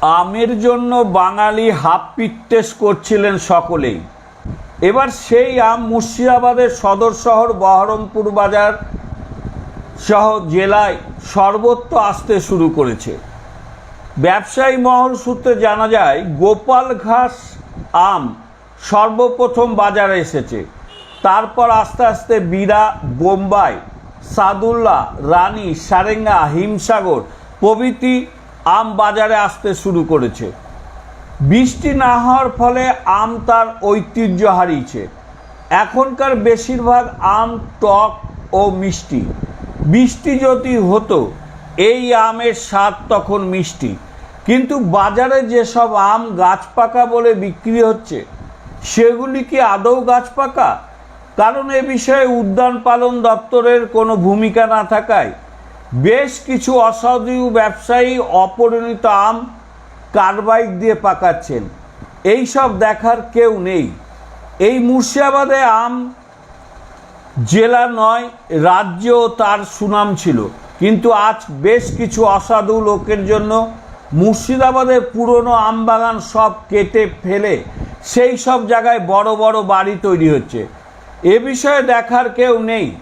আমের জন্য বাঙালি হাফ পিত্তেস করছিলেন সকলেই। এবার সেই আম মুর্শিদাবাদের সদর শহর বহরমপুর বাজার সহ জেলায় সর্বত্র আসতে শুরু করেছে। ব্যবসায়ী মহল সূত্রে জানা যায়, গোপাল ঘাস আম সর্বপ্রথম বাজারে এসেছে। তারপর আস্তে আস্তে বীরা বোম্বাই, সাদুল্লা, রানী, সারেঙ্গা, হিমসাগর প্রভৃতি আম বাজারে আসতে শুরু করেছে। বৃষ্টি না হওয়ার ফলে আম তার ঐতিহ্য হারিয়েছে। এখনকার বেশিরভাগ আম টক ও মিষ্টি। বৃষ্টি যদি হতো, এই আমের স্বাদ তখন মিষ্টি। কিন্তু বাজারে যেসব আম গাছ পাকা বলে বিক্রি হচ্ছে, সেগুলি কি আদৌ গাছ পাকা? কারণ এ বিষয়ে উদ্যান পালন দপ্তরের কোনো ভূমিকা না থাকায় বেশ কিছু অসাধু ব্যবসায়ী অপরিণত আম কার্বাইড দিয়ে পাকাচ্ছেন। এই সব দেখার কেউ নেই। এই মুর্শিদাবাদে আম জেলা নয় রাজ্য তার সুনাম ছিল। কিন্তু আজ বেশ কিছু অসাধু লোকের জন্য মুর্শিদাবাদের পুরনো আমবাগান সব কেটে ফেলে সেই সব জায়গায় বড় বড় বাড়ি তৈরি হচ্ছে। এ বিষয়ে দেখার কেউ নেই।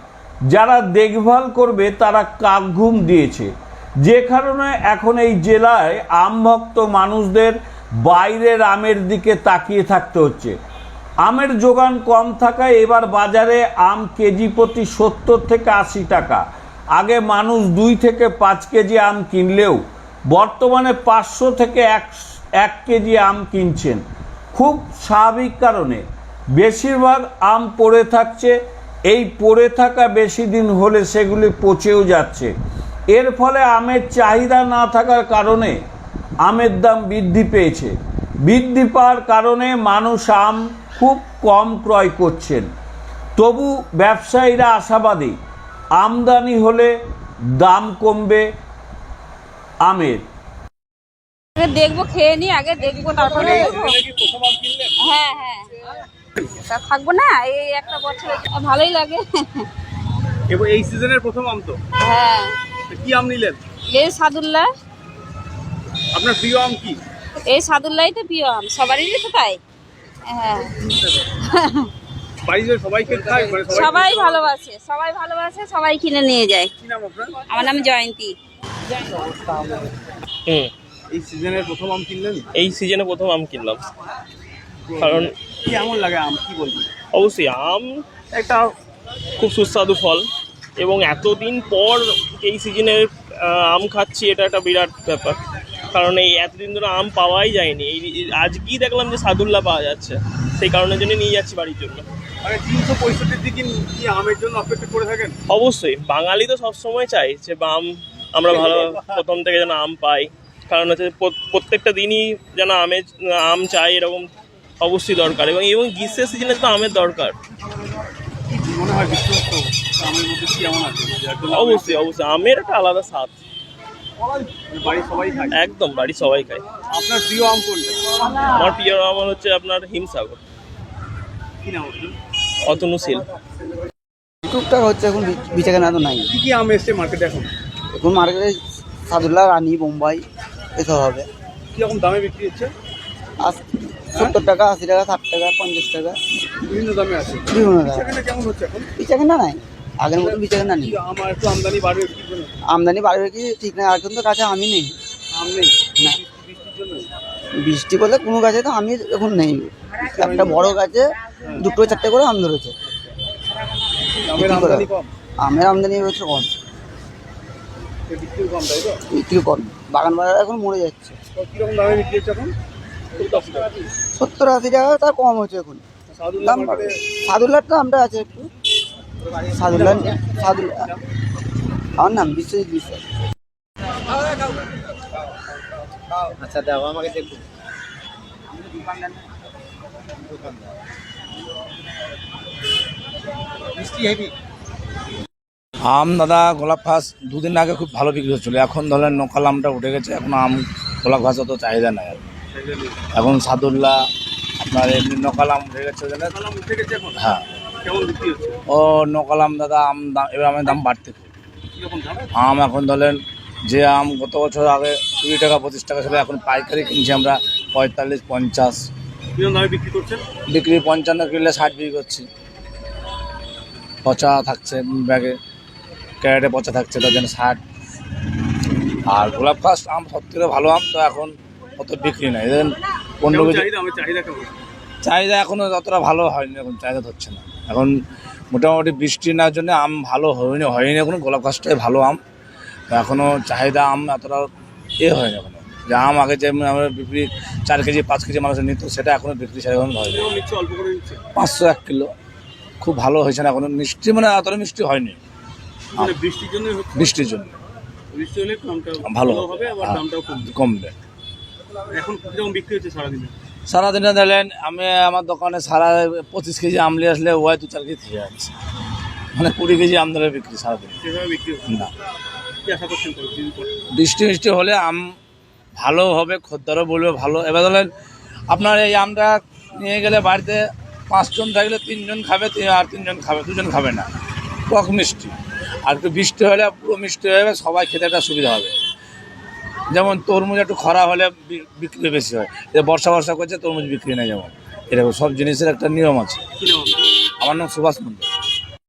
যারা দেখভাল করবে তারা কাকঘুম দিয়েছে। যে কারণে এখন এই জেলায় আমভক্ত মানুষদের বাইরের আমের দিকে তাকিয়ে থাকতে হচ্ছে। আমের যোগান কম থাকায় এবার বাজারে আম কেজি প্রতি সত্তর থেকে আশি টাকা। আগে মানুষ দুই থেকে পাঁচ কেজি আম কিনলেও বর্তমানে পাঁচশো থেকে এক এক কেজি আম কিনছেন। খুব স্বাভাবিক কারণে। বেশিরভাগ আম পড়ে থাকছে এই পড়ে থাকা বেশি দিন হলে সেগুলি পচেও যাচ্ছে। এর ফলে আমের চাহিদা না থাকার কারণে আমের দাম বৃদ্ধি পেয়েছে। বৃদ্ধি পাওয়ার কারণে মানুষ আম খুব কম ক্রয় করছেন। তবু ব্যবসায়ীরা আশাবাদী আমদানি হলে দাম কমবে আমের। দেখব খেয়ে নি আগে দেখব তারপরে হ্যাঁ হ্যাঁ। তা থাকব না? এই একটা বছর ভালোই লাগে। এবং এই সিজনের প্রথম আম তো। হ্যাঁ। কি আম নিলেন? এই সাদুল্লাহ আপনার প্রিয় আম কি? এই সাদুল্লাহ তো প্রিয় আম সবারই তো তাই। হ্যাঁ। বাড়িতে সবাইকে খায় মানে সবাই ভালোবাসে সবাই ভালোবাসে সবাই কিনে নিয়ে যায়। কি নাম আপনার? আমার নাম জয়ন্তী। হুম। এই সিজনের প্রথম আম কিনলেন? এই সিজনে প্রথম আম কিনলাম। কারণ কেমন লাগে আম কি বলবেন অবশ্যই আম একটা খুব সুস্বাদু ফল এবং এতদিন পর এই সিজনে আম খাচ্ছি এটা একটা বিরাট ব্যাপার। কারণ এই এতদিন ধরে আম পাওয়াই যায়নি। এই আজকেই দেখলাম যে সাদুল্লা পাওয়া যাচ্ছে। সেই কারণের জন্য নিয়ে যাচ্ছি বাড়ির জন্য। তিনশো পঁয়ষট্টি দিন কি আমের জন্য অপেক্ষা করে থাকেন? অবশ্যই বাঙালি তো সবসময় চাই যে আম আমরা ভালো প্রথম থেকে যেন আম পাই। কারণ হচ্ছে প্রত্যেকটা দিনই যেন আমের আম চাই এরকম অবশ্যই দরকার এবং এবং গ্রীষ্মের সিজনে তো আমের দরকার। কি মনে হয় বিশ্বস্ত আমের মধ্যে কি এমন আছে যে একদম আমের- অবশ্যই অবশ্যই আমের একটা আলাদা স্বাদ। একদম বাড়ি সবাই খায়। আপনার প্রিয় আম কোনটা? আমার প্রিয় আম হচ্ছে আপনার হিমসাগর। কি নাম আপনার? অতনুশীল টুকটাক হচ্ছে এখন বিচাকেনা তো নাই। কি কি আম এসছে মার্কেটে এখন? এখন মার্কেটে সাদুল্লাহ রানী বোম্বাই এসব হবে। কীরকম দামে বিক্রি হচ্ছে? আশ সত্তর টাকা আশি টাকা ষাট টাকা পঞ্চাশ টাকা। বিভিন্ন দামে আছে। বিভিন্ন দাম। কেমন হচ্ছে এখন? বিচাকেনা নাই। আগের মতো বিচাকেনা নেই। আমার একটু আমদানি বাড়বে কি আমদানি বাড়বে কি? ঠিক নাই এখন তো কাছে আমি নেই। আম নেই? না। বৃষ্টি করলে কোনো গাছে তো আমি এখন নেই। একটা বড় গাছে দুটো চারটে করে আম ধরেছে। আমের আমদানি হচ্ছে কম। বিক্রি কম বাগান বাজার এখন মরে যাচ্ছে। কীরকম দামে বিক্রি হচ্ছে এখন? সত্তর আশি টাকা। তার কম হচ্ছে এখন। দাম সাদুল্লাহর দামটা আছে একটু। সাদুল্লাহ সাদুল্লাহ আমার নাম বিশ্বজিৎ বিশ্বাস। আচ্ছা দেখো আমাকে দেখো। আম দাদা গোলাপ ঘাস দুদিন আগে খুব ভালো বিক্রি হচ্ছিল। এখন ধরেন নকাল আমটা উঠে গেছে এখন আম গোলাপ ঘাস অত চাহিদা নাই আর এখন সাদুল্লাহ আপনার এমনি নকাল আম উঠে গেছে হ্যাঁ। ও নকাল আম দাদা আম দাম এবার আমের দাম বাড়তে আম এখন ধরেন যে আম গত বছর আগে কুড়ি টাকা পঁচিশ টাকা ছিল এখন পাইকারি কিনছি আমরা পঁয়তাল্লিশ পঞ্চাশ। বিক্রি করছেন? বিক্রি পঞ্চান্ন কিনলে ষাট বিক্রি করছি। পচা থাকছে ব্যাগে ক্যারেটে পচা থাকছে তার জন্য ষাট। আর গোলাপ ফাস্ট আম সব থেকে ভালো আম তো এখন অত বিক্রি নাই। দেখেন পনেরো কেজি চাহিদা? আমার চাহিদা কেমন? চাহিদা এখনও যতটা ভালো হয়নি এখন চাহিদা হচ্ছে না। এখন মোটামুটি বৃষ্টি না জন্য আম ভালো হয়নি হয়নি এখন গোলাপ গাছটাই ভালো আম। তো এখনও চাহিদা আম এতটা এ হয়নি এখনও। যে আম আগে যে আমরা বিক্রি চার কেজি পাঁচ কেজি মানুষের নিত সেটা এখনও বিক্রি সেরকম হয়নি। পাঁচশো এক কিলো। খুব ভালো হয়েছে না এখনও মিষ্টি মানে এতটা মিষ্টি হয়নি। মানে বৃষ্টির জন্য বৃষ্টির জন্য। ভালো হবে হ্যাঁ। কমবে। এখন কীরকম বিক্রি হচ্ছে সারাদিনে? সারাদিনে দিলেন আমি আমার দোকানে সারা পঁচিশ কেজি আমলি আসলে ওয়াই দু চার কেজি থেকে যাচ্ছে মানে কুড়ি কেজি আম ধরে বিক্রি সারাদিন। বিক্রি হচ্ছে? না। বৃষ্টি মিষ্টি হলে আম ভালো হবে খদ্দারও বলবে ভালো। এবার ধরেন আপনার এই আমটা নিয়ে গেলে বাড়িতে পাঁচজন থাকলে তিনজন খাবে আর তিনজন খাবে দুজন খাবে না। টক মিষ্টি। আর একটু বৃষ্টি হলে পুরো মিষ্টি হয়ে সবাই খেতে একটা সুবিধা হবে। যেমন তরমুজ একটু খরা হলে বিক্রি বেশি হয়। যে বর্ষা বর্ষা করছে তরমুজ বিক্রি নেই যেমন। এরকম সব জিনিসের একটা নিয়ম আছে? আমার নাম সুভাষ মন্ডল